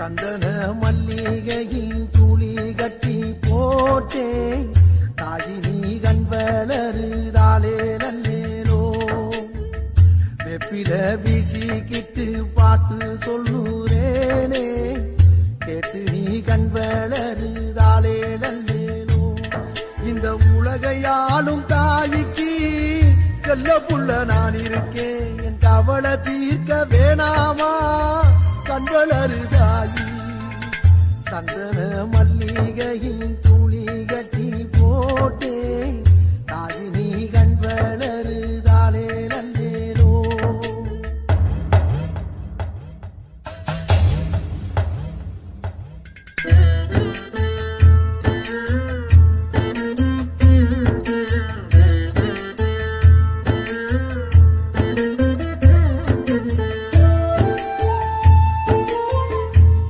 சந்தன மல்லிகையில் துளி கட்டி போட்டேன். தாயினி கண்வளருதாலே நன்னேனோ வெப்பில வீசிக்கிட்டு பாட்டு சொல்லுறேனே. கேட்டு நீ கண்வளருதாலே நன்னேனோ இந்த உலகையாலும் தாய்க்கு செல்ல புள்ள நான் இருக்கேன். என் கவலை தீர்க்க வேணாம். மல்லிகையின்